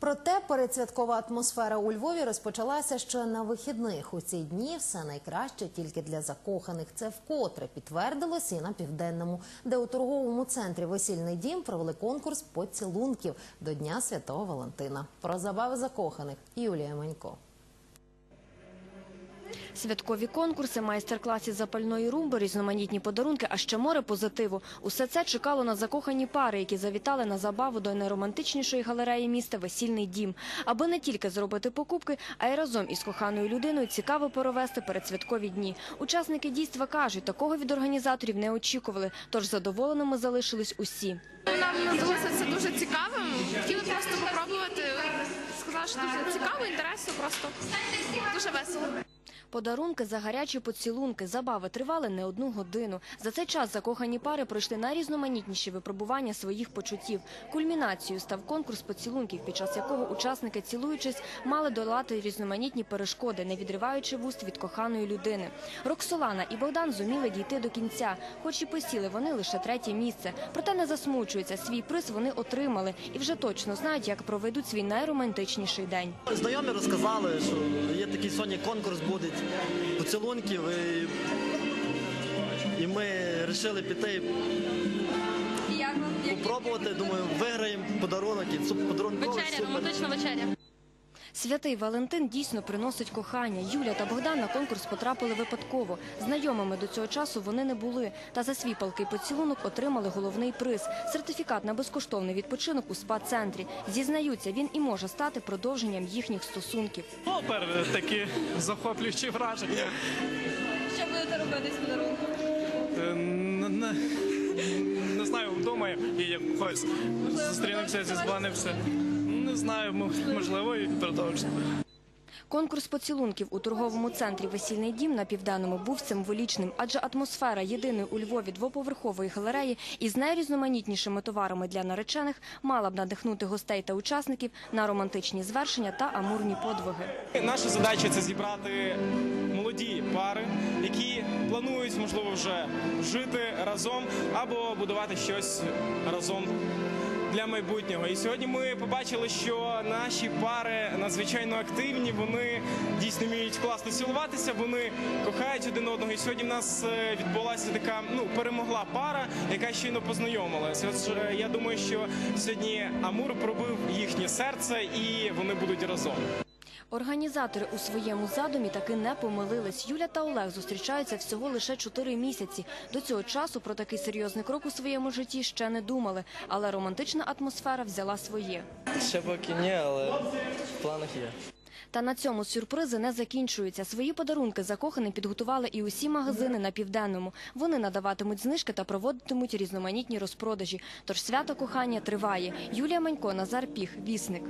Проте передсвяткова атмосфера у Львові розпочалася ще на вихідних. У ці дні все найкраще тільки для закоханих. Це вкотре підтвердилось і на південному, де у торговому центрі Весільний дім провели конкурс поцілунків до Дня Святого Валентина. Про забави закоханих Юлія Манько. Святкові конкурси, майстер-класи запальної румби, різноманітні подарунки, а ще море позитиву. Усе це чекало на закохані пари, які завітали на забаву до найромантичнішої галереї міста «Весільний дім», аби не тільки зробити покупки, а й разом із коханою людиною цікаво провести передсвяткові дні. Учасники дійства кажуть, такого від організаторів не очікували, тож задоволеними залишились усі. Нам здалося це дуже цікавим. Хотіли просто попробувати. Сказали, що дуже цікаво, інтересно, просто дуже весело. Подарунки за гарячі поцілунки, забави тривали не одну годину. За цей час закохані пари пройшли найрізноманітніші випробування своїх почуттів. Кульмінацією став конкурс поцілунків, під час якого учасники, цілуючись, мали долати різноманітні перешкоди, не відриваючи вуст від коханої людини. Роксолана і Богдан зуміли дійти до кінця, хоч і посіли вони лише третє місце. Проте не засмучуються. Свій приз вони отримали і вже точно знають, як проведуть свій найромантичніший день. Знайомі розказали, що є такий сьогодні конкурс буде поцілунків. І, і ми вирішили піти попробувати. Думаю, виграємо подарунок. І подарунок. Вечеря, ну точно вечеря. Святий Валентин дійсно приносить кохання. Юля та Богдан на конкурс потрапили випадково. Знайомими до цього часу вони не були. Та за свій палкий поцілунок отримали головний приз – сертифікат на безкоштовний відпочинок у спа-центрі. Зізнаються, він і може стати продовженням їхніх стосунків. Супер, такі захоплюючі враження. Що будете робити з подарунком? Е, Не, знаю, вдома і якось зустрінемося, зізвонимося. Не знаю, можливо, і продовжимо. Конкурс поцілунків у торговому центрі «Весільний дім» на Південному був символічним, адже атмосфера єдиної у Львові двоповерхової галереї із найрізноманітнішими товарами для наречених мала б надихнути гостей та учасників на романтичні звершення та амурні подвиги. Наша задача це зібрати молоді пари, які планують, можливо, вже жити разом або будувати щось разом. Для майбутнього, і сьогодні ми побачили, що наші пари надзвичайно активні. Вони дійсно вміють класно цілуватися. Вони кохають один одного. І сьогодні в нас е, відбулася така ну перемогла пара, яка щойно познайомилася. Отже, я думаю, що сьогодні Амур пробив їхнє серце, і вони будуть разом. Організатори у своєму задумі таки не помилились. Юля та Олег зустрічаються всього лише чотири місяці. До цього часу про такий серйозний крок у своєму житті ще не думали, але романтична атмосфера взяла своє. Ще поки ні, але в планах є. Та на цьому сюрпризи не закінчуються. Свої подарунки закоханим підготували і усі магазини на південному. Вони надаватимуть знижки та проводитимуть різноманітні розпродажі. Тож свято кохання триває. Юлія Манько, Назар Піх, Вісник.